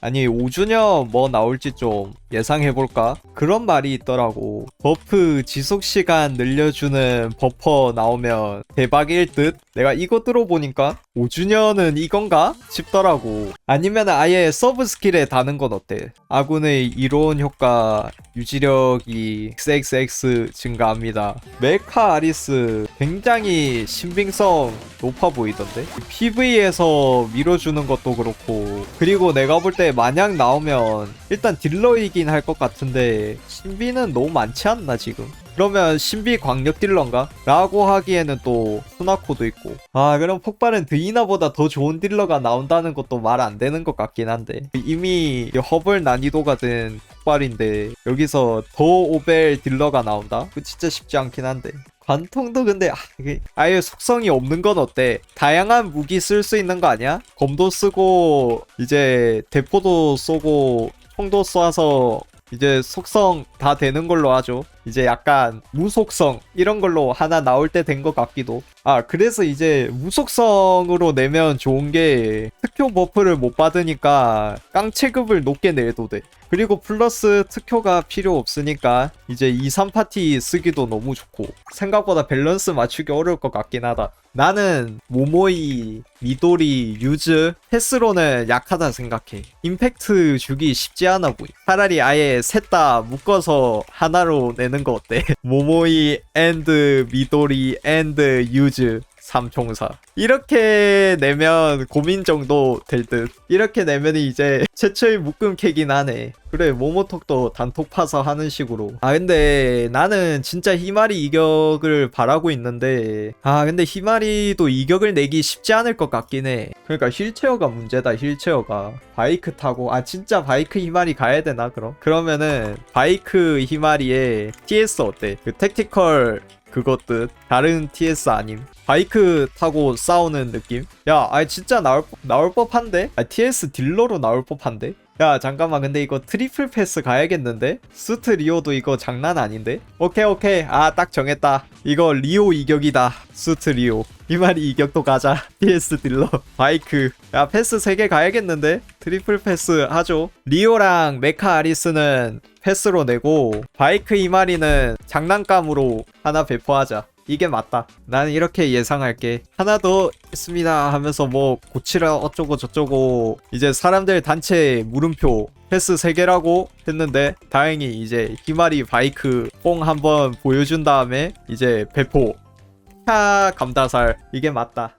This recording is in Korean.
아니 5주년 뭐 나올지 좀 예상해볼까? 그런 말이 있더라고 버프 지속시간 늘려주는 버퍼 나오면 대박일 듯? 내가 이거 들어보니까 5주년은 이건가? 싶더라고 아니면 아예 서브 스킬에 다는 건 어때? 아군의 이로운 효과 유지력이 XXX 증가합니다 메카 아리스 굉장히 신빙성 높아 보이던데 PV에서 밀어주는 것도 그렇고 그리고 내가 볼때 만약 나오면 일단 딜러이긴 할 것 같은데 신비는 너무 많지 않나 지금 그러면 신비 광역 딜러인가? 라고 하기에는 또 수나코도 있고 아 그럼 폭발은 드이나보다 더 좋은 딜러가 나온다는 것도 말 안 되는 것 같긴 한데 이미 허블 난이도가 된 폭발인데 여기서 더 오벨 딜러가 나온다? 그 진짜 쉽지 않긴 한데 관통도 근데 아, 아예 속성이 없는 건 어때? 다양한 무기 쓸 수 있는 거 아니야? 검도 쓰고 이제 대포도 쏘고 총도 쏴서 이제 속성 다 되는 걸로 하죠. 이제 약간 무속성 이런 걸로 하나 나올 때 된 것 같기도. 아 그래서 이제 무속성으로 내면 좋은 게 특효 버프를 못 받으니까 깡체급을 높게 내도 돼. 그리고 플러스 특효가 필요 없으니까 이제 2, 3파티 쓰기도 너무 좋고 생각보다 밸런스 맞추기 어려울 것 같긴 하다. 나는 모모이, 미도리, 유즈, 패스로는 약하다 생각해. 임팩트 주기 쉽지 않아 보이. 차라리 아예 셋 다 묶어서 하나로 내는 거 어때? 모모이 앤드 미도리 앤드 유즈. 삼총사. 이렇게 내면 고민 정도 될 듯. 이렇게 내면 이제 최초의 묶음 캐긴 하네. 그래 모모톡도 단톡 파서 하는 식으로. 아 근데 나는 진짜 히마리 이격을 바라고 있는데 아 근데 히마리도 이격을 내기 쉽지 않을 것 같긴 해. 그러니까 휠체어가 문제다 휠체어가. 바이크 타고 아 진짜 바이크 히마리 가야 되나 그럼? 그러면은 바이크 히마리에 TS 어때? 그 택티컬 그것 뜻 다른 TS 아님 바이크 타고 싸우는 느낌? 야 아니 진짜 나올 법- 나올 법한데? 아 TS 딜러로 나올 법한데 야 잠깐만. 근데 이거 트리플 패스 가야겠는데? 수트 리오도 이거 장난 아닌데? 오케이 오케이. 아 딱 정했다. 이거 리오 이격이다. 수트 리오. 이 말이 이격도 가자. TS 딜러. 바이크. 야 패스 3개 가야겠는데? 트리플 패스 하죠. 리오랑 메카 아리스는 패스로 내고 바이크 이마리는 장난감으로 하나 배포하자 이게 맞다. 나는 이렇게 예상할게. 하나 더 있습니다 하면서 뭐 고치라 어쩌고 저쩌고 이제 사람들 단체 물음표 패스 3개라고 했는데 다행히 이제 히마리 바이크 뽕 한번 보여준 다음에 이제 배포. 차 감다살. 이게 맞다